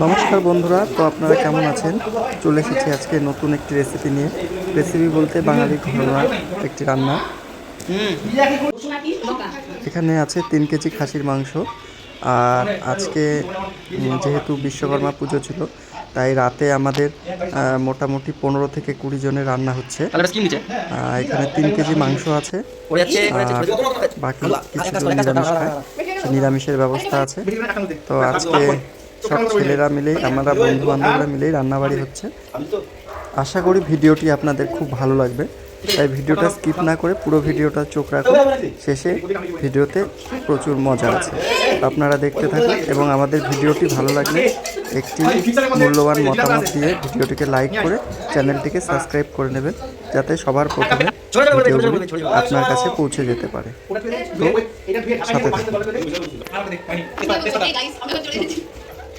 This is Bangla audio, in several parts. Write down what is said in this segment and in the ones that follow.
নমস্কার বন্ধুরা তো আপনারা কেমন আছেন? চলে এসেছি আজকে নতুন একটি রেসিপি নিয়ে। রেসিপি বলতে বাঙালি ঘরোয়া একটি রান্না। এখানে আছে তিন কেজি খাসির মাংস। আর আজকে যেহেতু বিশ্বকর্মা পুজো ছিল তাই রাতে আমাদের মোটামুটি পনেরো থেকে কুড়ি জনের রান্না হচ্ছে। এখানে তিন কেজি মাংস আছে। বাকি কিছু নিরামিষ নিরামিষের ব্যবস্থা আছে। তো আজকে সব ছেলেরা মিলেই, আমরা বন্ধু বান্ধবরা মিলেই রান্নাবাড়ি হচ্ছে। আশা করি ভিডিওটি আপনাদের খুব ভালো লাগবে। তাই ভিডিওটা স্কিপ না করে পুরো ভিডিওটা চোখ রাখুন। শেষে ভিডিওতে প্রচুর মজা আছে। আপনারা দেখতে থাকুন এবং আমাদের ভিডিওটি ভালো লাগলে একটি মূল্যবান মতামত দিয়ে ভিডিওটিকে লাইক করে চ্যানেলটিকে সাবস্ক্রাইব করে নেবেন, যাতে সবার প্রথমে ভিডিওগুলি আপনার কাছে পৌঁছে যেতে পারে। সাথে থাকুন।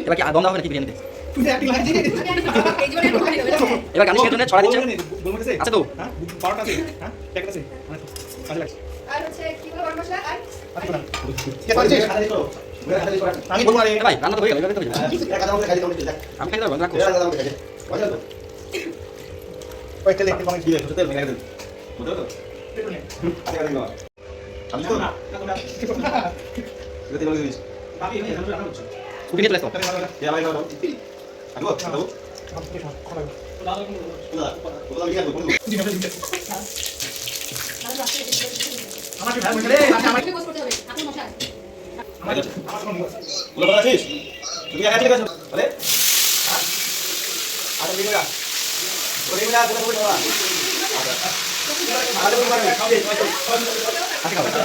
এবার কি গন্ধ হবে নাকি বিরিয়ানিতে? এবার গার্নিশের জন্য ছড়া দিচ্ছে। আছে তো। আমি বলব ভাই রান্না তো হয়ে গেল তো। আমি খাই দেবো রাখো ওই তেলে একটু কমে দিয়ে স্কুটি নিয়ে চলে আসো আমার কি ভাই বলছে রে আমার খাই দে ভাই খাই দে ভাই খাই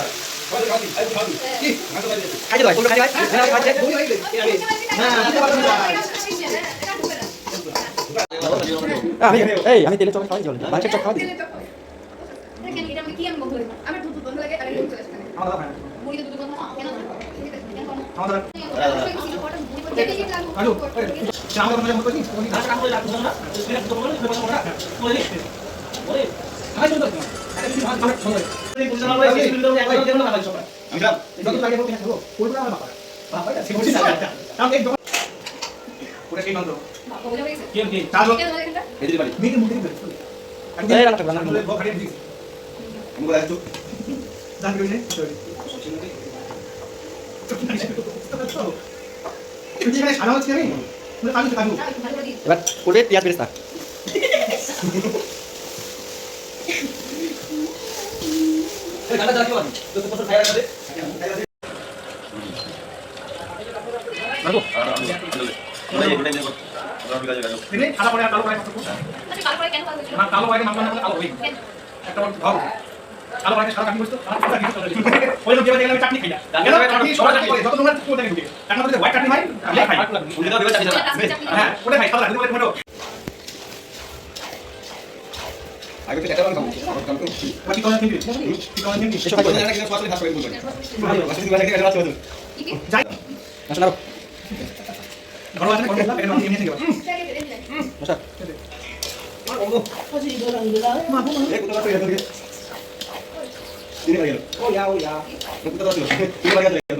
দে আমি এই আমি তেলে চপ খাওয়াই চল মাছের চপ খাওয়া দিই আমার দুধ বন্ধ লাগে আর চলে আসে মুড়িতে দুধ বন্ধ কেন আমাদের এবার করে পেঁয়াজ বেরেস্তা চাটনি খাই আগে তো একটা বাং খাব কি কোন দিন কি কোন বলে না কিন্তু পাঁচটা ভাত বলব পাঁচটা দিন বাকি আছে রাত চলে যাই মশলা দাও ঘর আছে কোন লাগে আমি নিয়ে থেকে মশলা এই কুত্তা তো গেল দিনে গেল ও ইয়া ও ইয়া কুত্তা তো দিনে গেল